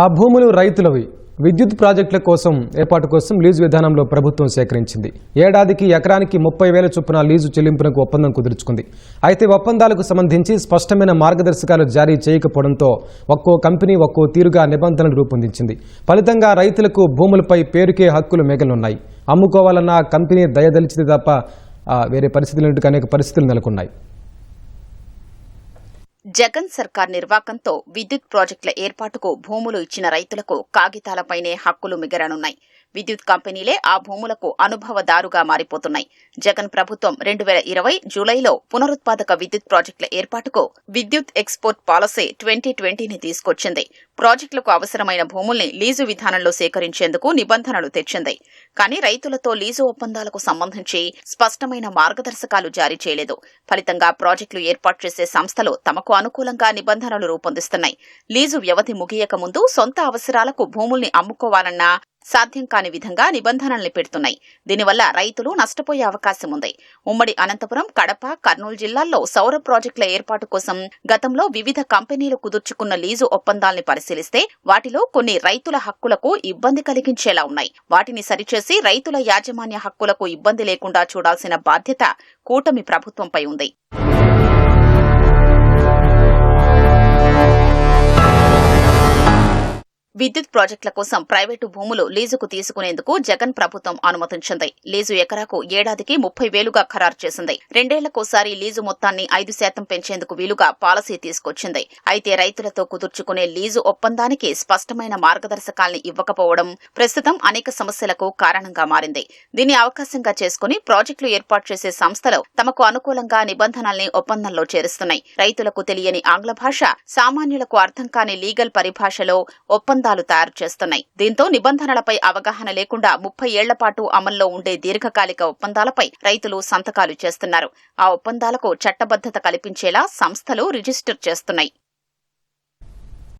ఆ భూములు రైతులవి. విద్యుత్ ప్రాజెక్టుల కోసం ఏర్పాటు కోసం లీజు విధానంలో ప్రభుత్వం సేకరించింది. ఏడాదికి ఎకరానికి ముప్పై వేల చొప్పున లీజు చెల్లింపునకు ఒప్పందం కుదుర్చుకుంది. అయితే ఒప్పందాలకు సంబంధించి స్పష్టమైన మార్గదర్శకాలు జారీ చేయకపోవడంతో ఒక్కో కంపెనీ ఒక్కో తీరుగా నిబంధనలు రూపొందించింది. ఫలితంగా రైతులకు భూములపై పేరుకే హక్కులు మిగలనున్నాయి అమ్ముకోవాలన్న ఆ కంపెనీ దయదలిచితే తప్ప వేరే పరిస్థితులు అనేక పరిస్థితులు నెలకొన్నాయి. జగన్ సర్కార్ నిర్వాకంతో విద్యుత్ ప్రాజెక్టుల ఏర్పాటుకు భూములు ఇచ్చిన రైతులకు కాగితాలపైనే హక్కులు మిగరనున్నాయి. విద్యుత్ కంపెనీలే ఆ భూములకు అనుభవదారుగా మారిపోతున్నాయి. జగన్ ప్రభుత్వం రెండు వేల ఇరవై జూలైలో పునరుత్పాదక విద్యుత్ ప్రాజెక్టుల ఏర్పాటుకు విద్యుత్ ఎక్స్పోర్ట్ పాలసీ ట్వంటీ ట్వంటీని తీసుకొచ్చింది. ప్రాజెక్టులకు అవసరమైన భూముల్ని లీజు విధానంలో సేకరించేందుకు నిబంధనలు తెచ్చింది. కానీ రైతులతో లీజు ఒప్పందాలకు సంబంధించి స్పష్టమైన మార్గదర్శకాలు జారీ చేయలేదు. ఫలితంగా ప్రాజెక్టులు ఏర్పాటు చేసే సంస్థలు తమకు అనుకూలంగా నిబంధనలు రూపొందిస్తున్నాయి. లీజు వ్యవధి ముగియక ముందు సొంత అవసరాలకు భూముల్ని అమ్ముకోవాలన్నా సాధ్యం కాని విధంగా నిబంధనల్ని పెడుతున్నాయి. దీనివల్ల రైతులు నష్టపోయే అవకాశం ఉంది. ఉమ్మడి అనంతపురం కడప కర్నూలు జిల్లాల్లో సౌర ప్రాజెక్టుల ఏర్పాటు కోసం గతంలో వివిధ కంపెనీలు కుదుర్చుకున్న లీజు ఒప్పందాల్ని పరిశీలిస్తే వాటిలో కొన్ని రైతుల హక్కులకు ఇబ్బంది కలిగించేలా ఉన్నాయి. వాటిని సరిచేసి రైతుల యాజమాన్య హక్కులకు ఇబ్బంది లేకుండా చూడాల్సిన బాధ్యత కూటమి ప్రభుత్వంపై ఉంది. విద్యుత్ ప్రాజెక్టుల కోసం ప్రైవేటు భూములు లీజుకు తీసుకునేందుకు జగన్ ప్రభుత్వం అనుమతించింది. లీజు ఎకరాకు ఏడాదికి ముప్పై వేలుగా ఖరారు చేసింది. రెండేళ్ళకోసారి లీజు మొత్తాన్ని ఐదు శాతం పెంచేందుకు వీలుగా పాలసీ తీసుకొచ్చింది. అయితే రైతులతో కుదుర్చుకునే లీజు ఒప్పందానికి స్పష్టమైన మార్గదర్శకాల్ని ఇవ్వకపోవడం ప్రస్తుతం అనేక సమస్యలకు కారణంగా మారింది. దీన్ని అవకాశంగా చేసుకుని ప్రాజెక్టులు ఏర్పాటు చేసే సంస్థలు తమకు అనుకూలంగా నిబంధనల్ని ఒప్పందంలో చేరుస్తున్నాయి. రైతులకు తెలియని ఆంగ్ల భాష సామాన్యులకు అర్థం కాని లీగల్ పరిభాషలో ఒప్పందాలు తయారు చేస్తున్నాయి. దీంతో నిబంధనలపై అవగాహన లేకుండా ముప్పై ఏళ్ళ పాటు అమల్లో ఉండే దీర్ఘకాలిక ఒప్పందాలపై రైతులు సంతకాలు చేస్తున్నారు. ఆ ఒప్పందాలకు చట్టబద్దత కల్పించేలా సంస్థలు రిజిస్టర్ చేస్తున్నాయి.